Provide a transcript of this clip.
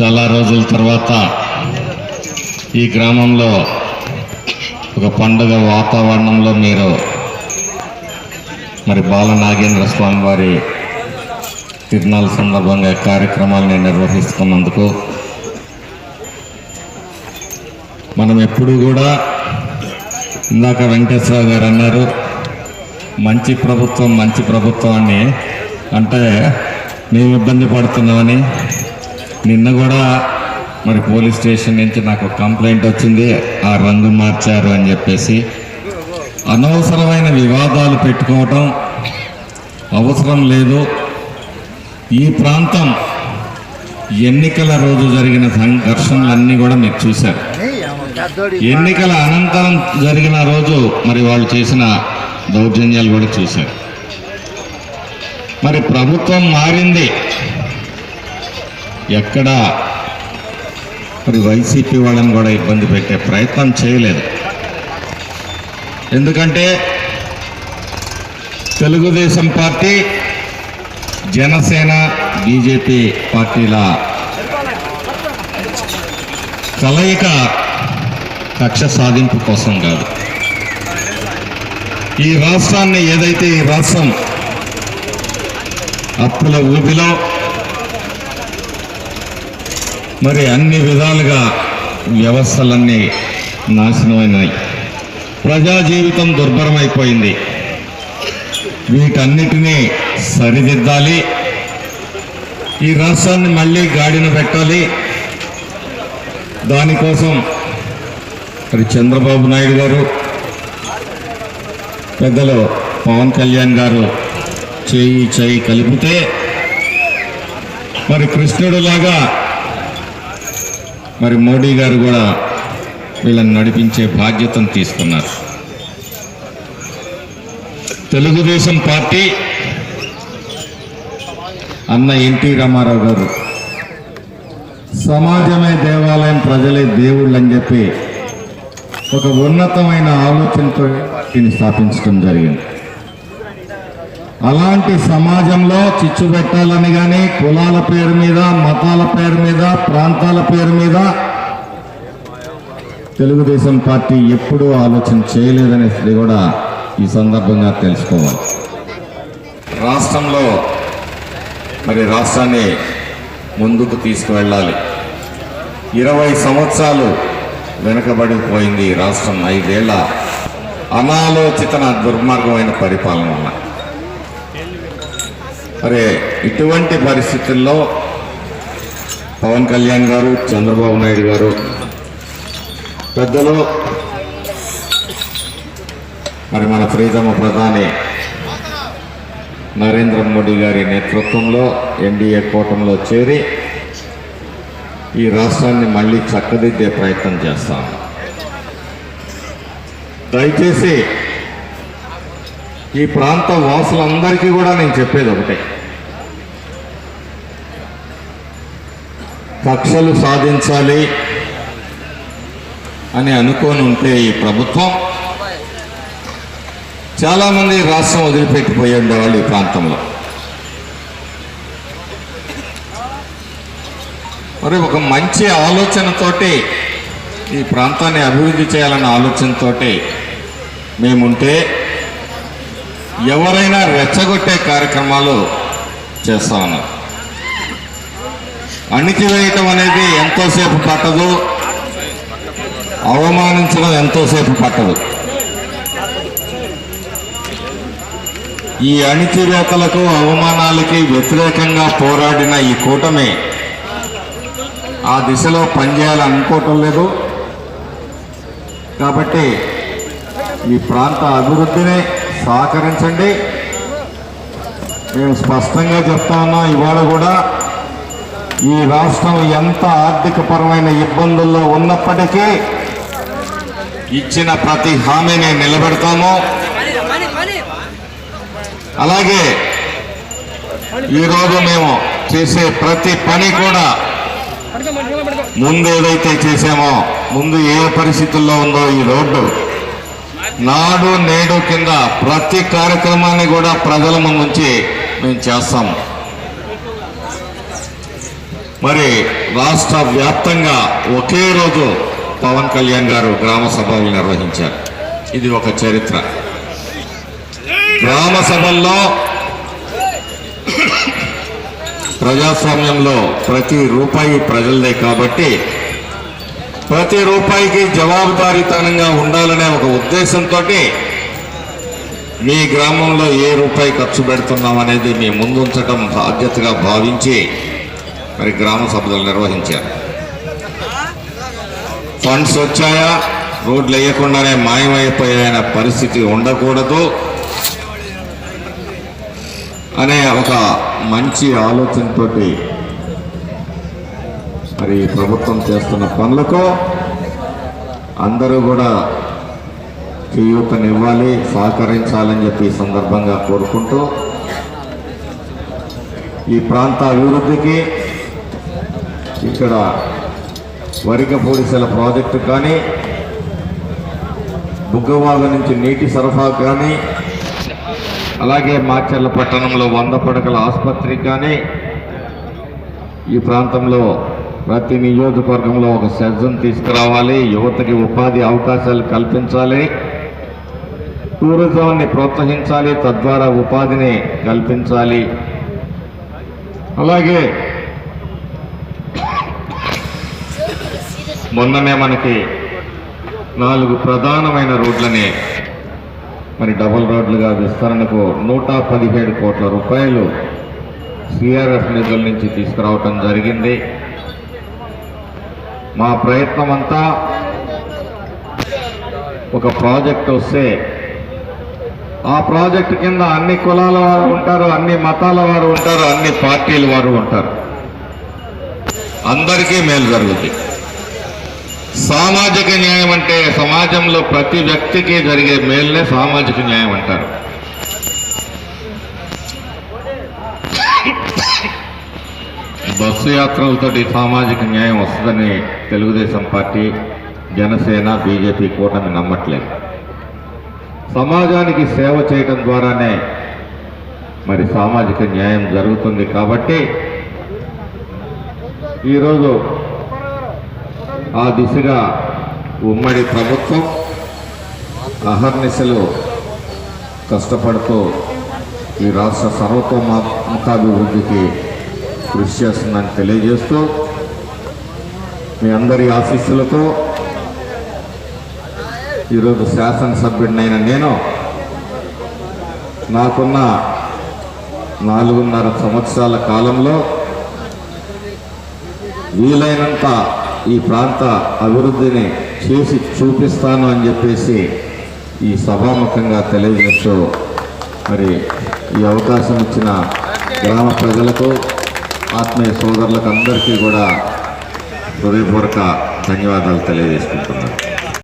చాలా రోజుల తర్వాత ఈ గ్రామంలో ఒక పండుగ వాతావరణంలో మీరు మరి బాల నాగేంద్ర స్వామి వారి తిరునాళ్ళ సందర్భంగా కార్యక్రమాలని నిర్వహిస్తున్నందుకు మనం ఎప్పుడు కూడా ఇందాక వెంకటేశ్వర గారు అన్నారు మంచి ప్రభుత్వం మంచి ప్రభుత్వం అని. అంటే మేము ఇబ్బంది పడుతున్నామని నిన్న కూడా మరి పోలీస్ స్టేషన్ నుంచి నాకు ఒక కంప్లైంట్ వచ్చింది. ఆ రంగు మార్చారు అని చెప్పేసి. అనవసరమైన వివాదాలు పెట్టుకోవటం అవసరం లేదు. ఈ ప్రాంతం ఎన్నికల రోజు జరిగిన సంఘర్షణలన్నీ కూడా మీరు చూశారు. ఎన్నికల అనంతరం జరిగిన రోజు మరి వాళ్ళు చేసిన దౌర్జన్యాలు కూడా చూశారు. మరి ప్రభుత్వం మారింది. ఎక్కడ మరి వైసీపీ వాళ్ళని కూడా ఇబ్బంది పెట్టే ప్రయత్నం చేయలేదు. ఎందుకంటే తెలుగుదేశం పార్టీ జనసేన బీజేపీ పార్టీల కలయిక కక్ష సాధింపు కోసం కాదు. ఈ రాష్ట్రాన్ని ఏదైతే ఈ రాష్ట్రం అప్పుల ఊబిలో మరి అన్ని విధాలుగా వ్యవస్థలన్నీ నాశనమైనాయి. ప్రజా జీవితం దుర్భరమైపోయింది. వీటన్నిటినీ సరిదిద్దాలి. ఈ రాష్ట్రాన్ని మళ్ళీ గాడిన పెట్టాలి. దానికోసం మరి చంద్రబాబు నాయుడు గారు పెద్దలు పవన్ కళ్యాణ్ గారు చేయి చేయి కలిపితే మరి కృష్ణుడిలాగా మరి మోడీ గారు కూడా వీళ్ళని నడిపించే బాధ్యతను తీసుకున్నారు. తెలుగుదేశం పార్టీ అన్న ఎన్టీ రామారావు గారు సమాజమే దేవాలయం ప్రజలే దేవుళ్ళు అని చెప్పి ఒక ఉన్నతమైన ఆలోచనతో పార్టీని స్థాపించడం జరిగింది. అలాంటి సమాజంలో చిచ్చు పెట్టాలని కానీ కులాల పేరు మీద మతాల పేరు మీద ప్రాంతాల పేరు మీద తెలుగుదేశం పార్టీ ఎప్పుడూ ఆలోచన చేయలేదనేది కూడా ఈ సందర్భంగా తెలుసుకోవాలి. రాష్ట్రంలో మరి రాష్ట్రాన్ని ముందుకు తీసుకువెళ్ళాలి. ఇరవై సంవత్సరాలు వెనుకబడిపోయింది రాష్ట్రం. ఐదేళ్ళ అనాలోచితన దుర్మార్గమైన పరిపాలన వల్ల. మరి ఇటువంటి పరిస్థితుల్లో పవన్ కళ్యాణ్ గారు చంద్రబాబు నాయుడు గారు పెద్దలు మరి మన ప్రీతమ ప్రధాని నరేంద్ర మోడీ గారి నేతృత్వంలో ఎన్డీఏ కూటమిలో చేరి ఈ రాష్ట్రాన్ని మళ్ళీ చక్కదిద్దే ప్రయత్నం చేస్తాం. దయచేసి ఈ ప్రాంత వాసులందరికీ కూడా నేను చెప్పేది ఒకటే. కక్షలు సాధించాలి అని అనుకొని ఉంటే ఈ ప్రభుత్వం చాలామంది రాష్ట్రం వదిలిపెట్టిపోయి ఉండేవాళ్ళు ఈ ప్రాంతంలో. మరి ఒక మంచి ఆలోచనతోటి ఈ ప్రాంతాన్ని అభివృద్ధి చేయాలన్న ఆలోచనతోటి మేముంటే ఎవరైనా రెచ్చగొట్టే కార్యక్రమాలు చేస్తా ఉన్నారు. అణిచివేయటం అనేది ఎంతోసేపు పట్టదు. అవమానించడం ఎంతోసేపు పట్టదు. ఈ అణిచివేతలకు అవమానాలకి వ్యతిరేకంగా పోరాడిన ఈ కూటమి ఆ దిశలో పనిచేయాలనుకోవటం లేదు. కాబట్టి ఈ ప్రాంత అభివృద్ధిని సహకరించండి. మేము స్పష్టంగా చెప్తా ఉన్నాం ఇవాళ కూడా ఈ రాష్ట్రం ఎంత ఆర్థికపరమైన ఇబ్బందుల్లో ఉన్నప్పటికీ ఇచ్చిన ప్రతి హామీని నిలబెడతాము. అలాగే ఈరోజు మేము చేసే ప్రతి పని కూడా ముందు ఏదైతే చేసామో ముందు ఏ పరిస్థితుల్లో ఉందో ఈ రోడ్డు నాడు నేడు కింద ప్రతి కార్యక్రమాన్ని కూడా ప్రజల ముందు నుంచి మేము చేస్తాం. మరి రాష్ట్ర వ్యాప్తంగా ఒకే రోజు పవన్ కళ్యాణ్ గారు గ్రామ సభలు నిర్వహించారు. ఇది ఒక చరిత్ర. గ్రామ సభల్లో ప్రజాస్వామ్యంలో ప్రతి రూపాయి ప్రజలదే కాబట్టి ప్రతి రూపాయికి జవాబుదారీతనంగా ఉండాలనే ఒక ఉద్దేశంతో మీ గ్రామంలో ఏ రూపాయి ఖర్చు పెడుతున్నాం అనేది మీ ముందుంచడం బాధ్యతగా భావించి మరి గ్రామ సభలు నిర్వహించారు. ఫండ్స్ వచ్చాయా? రోడ్లు వేయకుండానే మాయమైపోయాయనే పరిస్థితి ఉండకూడదు అనే ఒక మంచి ఆలోచనతోటి మరి ప్రభుత్వం చేస్తున్న పనులకు అందరూ కూడా చేయూతనివ్వాలి సహకరించాలని చెప్పి ఈ సందర్భంగా కోరుకుంటూ ఈ ప్రాంత అభివృద్ధికి ఇక్కడ వరిక పొడిసెల ప్రాజెక్టు కానీ బుగ్గవాగు నుంచి నీటి సరఫరా కానీ అలాగే మాచర్ల పట్టణంలో వంద పడకల ఆసుపత్రి కానీ ఈ ప్రాంతంలో ప్రతి నియోజకవర్గంలో ఒక సెజన్ తీసుకురావాలి. యువతకి ఉపాధి అవకాశాలు కల్పించాలి. టూరిజాన్ని ప్రోత్సహించాలి. తద్వారా ఉపాధిని కల్పించాలి. అలాగే మొన్ననే మనకి నాలుగు ప్రధానమైన రోడ్లని మరి డబుల్ రోడ్లుగా విస్తరణకు నూట పదిహేడు కోట్ల రూపాయలు సిఆర్ఎఫ్ నిధుల నుంచి తీసుకురావటం జరిగింది. మా ప్రయత్నం అంతా ఒక ప్రాజెక్ట్ వస్తే ఆ ప్రాజెక్ట్ కింద అన్ని కులాల వారు ఉంటారు అన్ని మతాల వారు ఉంటారు అన్ని పార్టీల వారు ఉంటారు. అందరికీ మేలు జరుగుతుంది సామాజిక న్యాయం అంటే సమాజంలో ప్రతి వ్యక్తికి జరిగే మేలునే సామాజిక న్యాయం అంటారు. బస్సు యాత్రలతోటి సామాజిక న్యాయం వస్తుందని తెలుగుదేశం పార్టీ జనసేన బీజేపీ కూటమి నమ్మట్లేదు. సమాజానికి సేవ చేయడం ద్వారానే మరి సామాజిక న్యాయం జరుగుతుంది కాబట్టి ఈరోజు ఆ దిశగా ఉమ్మడి ప్రభుత్వం అహర్నిశలు కష్టపడుతూ ఈ రాష్ట్ర సర్వతోముఖాభివృద్ధికి కృషి చేస్తుందని తెలియజేస్తూ మీ అందరి ఆశీస్సులతో ఈరోజు శాసనసభ్యుడినైన నేను నాకున్న నాలుగున్నర సంవత్సరాల కాలంలో వీలైనంత ఈ ప్రాంత అభివృద్ధిని చేసి చూపిస్తాను అని చెప్పేసి ఈ సభాముఖంగా తెలియజేస్తూ మరి ఈ అవకాశం ఇచ్చిన గ్రామ ప్రజలకు ఆత్మీయ సోదరులకు అందరికీ కూడా హృదయపూర్వక ధన్యవాదాలు తెలియజేసుకుంటున్నాను.